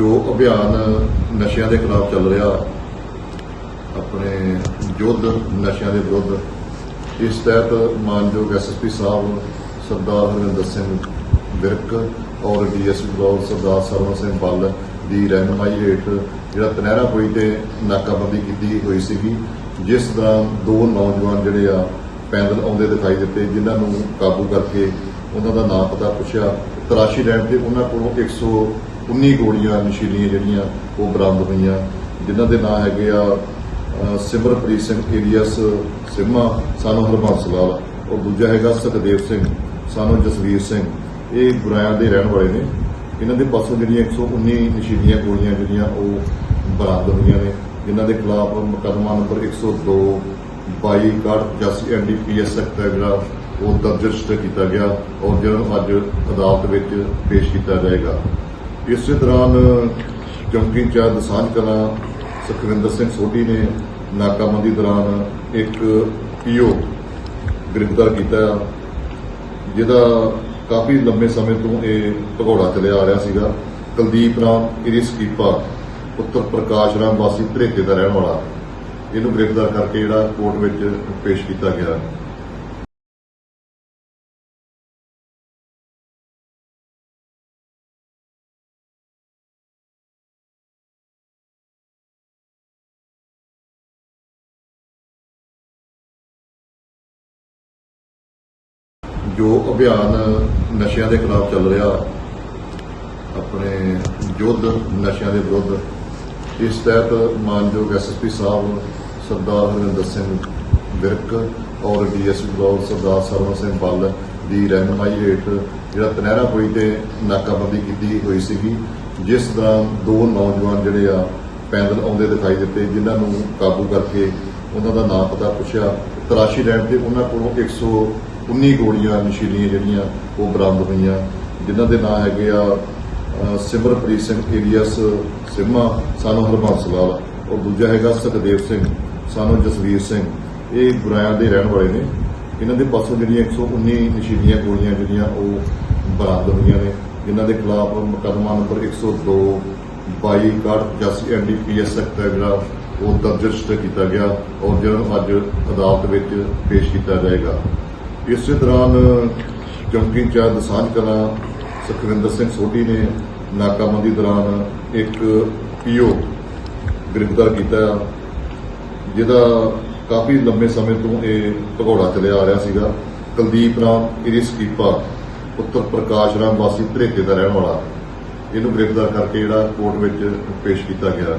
ਜੋ ਅਭਿਆਨ ਨਸ਼ਿਆਂ ਦੇ ਖਿਲਾਫ ਚੱਲ ਰਿਹਾ, ਆਪਣੇ ਯੁੱਧ ਨਸ਼ਿਆਂ ਦੇ ਵਿਰੁੱਧ, ਇਸ ਤਹਿਤ ਮਾਨਯੋਗ ਐਸਐਸਪੀ ਸਾਹਿਬ, ਸਰਦਾਰ ਹਰਿੰਦਰ ਸਿੰਘ ਵਿਰਕ ਔਰ ਡੀਐਸਪੀ ਬਲਾਕ ਸਰਦਾਰ ਸਰਵਨ ਸਿੰਘ ਬੱਲ ਦੀ ਰਹਿਨਮਾਈ ਹੇਠ ਜਿਹੜਾ ਤਨਹਿਰਾ ਕੋਈ ਤੇ ਨਾਕਾਬੰਦੀ ਕੀਤੀ ਹੋਈ ਸੀਗੀ, ਜਿਸ ਦੌਰਾਨ ਦੋ ਨੌਜਵਾਨ ਜਿਹੜੇ ਆ ਪੈਦਲ ਆਉਂਦੇ ਦਿਖਾਈ ਦਿੱਤੇ, ਜਿਨ੍ਹਾਂ ਨੂੰ ਕਾਬੂ ਕਰਕੇ ਉਹਨਾਂ ਦਾ ਨਾਮ ਪਤਾ ਪੁੱਛਿਆ। ਤਰਾਸ਼ੀ ਲੈਣ ਤੇ ਉਹਨਾਂ ਕੋਲੋਂ 119 ਗੋਲੀਆਂ ਨਸ਼ੀਲੀਆਂ ਜਿਹੜੀਆਂ ਉਹ ਬਰਾਮਦ ਹੋਈਆਂ। ਜਿਨ੍ਹਾਂ ਦੇ ਨਾਂ ਹੈਗੇ ਆ ਸਿਮਰਪ੍ਰੀਤ ਸਿੰਘ ਏਰੀਅਸ ਸਿਮਾ, ਸਾਨੂੰ ਹਰਬੰਸ ਲਾਲ ਔਰ ਦੂਜਾ ਹੈਗਾ ਸੁਖਦੇਵ ਸਿੰਘ, ਸਾਨੂੰ ਜਸਵੀਰ ਸਿੰਘ। ਇਹ ਗੁਰਾਇਆਂ ਦੇ ਰਹਿਣ ਵਾਲੇ ਨੇ। ਇਹਨਾਂ ਦੇ ਪਾਸੋਂ ਜਿਹੜੀਆਂ 119 ਨਸ਼ੀਲੀਆਂ ਗੋਲੀਆਂ ਜਿਹੜੀਆਂ ਉਹ ਬਰਾਮਦ ਹੋਈਆਂ ਨੇ। ਜਿਨ੍ਹਾਂ ਦੇ ਖਿਲਾਫ ਮੁਕੱਦਮਾ ਨੰਬਰ 102 22 85 ਐਨਡੀਪੀਐਸ ਐਕਟ ਹੈ ਜਿਹੜਾ ਉਹ ਦਰਜ ਕੀਤਾ ਗਿਆ ਔਰ ਜਿਹਨਾਂ ਨੂੰ ਅੱਜ ਅਦਾਲਤ ਵਿੱਚ ਪੇਸ਼ ਕੀਤਾ ਜਾਏਗਾ। ਇਸੇ ਦੌਰਾਨ ਚੌਂਕੀ ਇੰਚਾਰਜ ਦਸਾਂਝ ਕਲਾਂ ਸੁਖਵਿੰਦਰ ਸਿੰਘ ਸੋਢੀ ਨੇ ਨਾਕਾਬੰਦੀ ਦੌਰਾਨ ਇੱਕ ਪੀਓ ਗ੍ਰਿਫਤਾਰ ਕੀਤਾ ਜਿਹਦਾ ਕਾਫੀ ਲੰਬੇ ਸਮੇਂ ਤੋਂ ਇਹ ਭਗੌੜਾ ਚੱਲਿਆ ਆ ਰਿਹਾ ਸੀਗਾ। ਕੁਲਦੀਪ ਰਾਮ ਇਰਿਸ ਕੀਪਾ ਪੁੱਤਰ ਪ੍ਰਕਾਸ਼ ਰਾਮ ਵਾਸੀ ਧਰੇਕੇ ਦਾ ਰਹਿਣ ਵਾਲਾ। ਇਹਨੂੰ ਗ੍ਰਿਫਤਾਰ ਕਰਕੇ ਜਿਹੜਾ ਕੋਰਟ ਵਿੱਚ ਪੇਸ਼ ਕੀਤਾ ਗਿਆ। ਜੋ ਅਭਿਆਨ ਨਸ਼ਿਆਂ ਦੇ ਖਿਲਾਫ ਚੱਲ ਰਿਹਾ, ਆਪਣੇ ਯੁੱਧ ਨਸ਼ਿਆਂ ਦੇ ਵਿਰੁੱਧ, ਇਸ ਤਹਿਤ ਮਾਨਯੋਗ ਐਸਐਸਪੀ ਸਾਹਿਬ, ਸਰਦਾਰ ਹਰਿੰਦਰ ਸਿੰਘ ਵਿਰਕ ਔਰ ਡੀਐਸਪੀ ਬਲਾਕ ਸਰਦਾਰ ਸਰਵਨ ਸਿੰਘ ਬੱਲ ਦੀ ਰਹਿਨਮਾਈ ਹੇਠ ਜਿਹੜਾ ਤਨਹਿਰਾ ਕੋਈ ਤੇ ਨਾਕਾਬੰਦੀ ਕੀਤੀ ਹੋਈ ਸੀਗੀ, ਜਿਸ ਦੌਰਾਨ ਦੋ ਨੌਜਵਾਨ ਜਿਹੜੇ ਆ ਪੈਦਲ ਆਉਂਦੇ ਦਿਖਾਈ ਦਿੱਤੇ, ਜਿਨ੍ਹਾਂ ਨੂੰ ਕਾਬੂ ਕਰਕੇ ਉਹਨਾਂ ਦਾ ਨਾਮ ਪਤਾ ਪੁੱਛਿਆ। ਤਲਾਸ਼ੀ ਲੈਣ ਤੇ ਉਹਨਾਂ ਕੋਲੋਂ 119 ਗੋਲੀਆਂ ਨਸ਼ੀਲੀਆਂ ਜਿਹੜੀਆਂ ਉਹ ਬਰਾਮਦ ਹੋਈਆਂ। ਜਿਨ੍ਹਾਂ ਦੇ ਨਾਂ ਹੈਗੇ ਆ ਸਿਮਰਪ੍ਰੀਤ ਸਿੰਘ ਏਰੀਅਸ ਸਿਮਾ, ਸਾਨੂੰ ਹਰਬੰਸ ਲਾਲ ਔਰ ਦੂਜਾ ਹੈਗਾ ਸੁਖਦੇਵ ਸਿੰਘ, ਸਾਨੂੰ ਜਸਵੀਰ ਸਿੰਘ। ਇਹ ਗੁਰਾਇਆਂ ਦੇ ਰਹਿਣ ਵਾਲੇ ਨੇ। ਇਹਨਾਂ ਦੇ ਪਾਸੋਂ ਜਿਹੜੀਆਂ 119 ਨਸ਼ੀਲੀਆਂ ਗੋਲੀਆਂ ਜਿਹੜੀਆਂ ਉਹ ਬਰਾਮਦ ਹੋਈਆਂ ਨੇ। ਜਿਨ੍ਹਾਂ ਦੇ ਖਿਲਾਫ ਮੁਕੱਦਮਾ ਨੰਬਰ 102 22 85 ਐਨਡੀਪੀਐਸ ਐਕਟ ਹੈ ਜਿਹੜਾ ਉਹ ਦਰਜ ਕੀਤਾ ਗਿਆ। ਔਰ ਜਿਹਨਾਂ ਨੂੰ ਅੱਜ ਅਦਾਲਤ ਵਿੱਚ ਪੇਸ਼ ਕੀਤਾ ਜਾਏਗਾ। ਇਸੇ ਦੌਰਾਨ ਚੌਂਕੀ ਇੰਚਾਰਜ ਦਸਾਂਝ ਕਲਾਂ ਸੁਖਵਿੰਦਰ ਸਿੰਘ ਸੋਢੀ ਨੇ ਨਾਕਾਬੰਦੀ ਦੌਰਾਨ ਇੱਕ ਪੀਓ ਗ੍ਰਿਫਤਾਰ ਕੀਤਾ ਜਿਹਦਾ ਕਾਫੀ ਲੰਮੇ ਸਮੇਂ ਤੋਂ ਇਹ ਭਗੌੜਾ ਚੱਲਿਆ ਆ ਰਿਹਾ ਸੀਗਾ। ਕੁਲਦੀਪ ਰਾਮ, ਇਰਿਸ ਕੀਪਾ, ਪੁੱਤਰ ਪ੍ਰਕਾਸ਼ ਰਾਮ ਵਾਸੀ ਧਰੇਕੇ ਦਾ ਰਹਿਣ ਵਾਲਾ। ਇਹਨੂੰ ਗ੍ਰਿਫਤਾਰ ਕਰਕੇ ਜਿਹੜਾ ਕੋਰਟ ਵਿੱਚ ਪੇਸ਼ ਕੀਤਾ ਗਿਆ।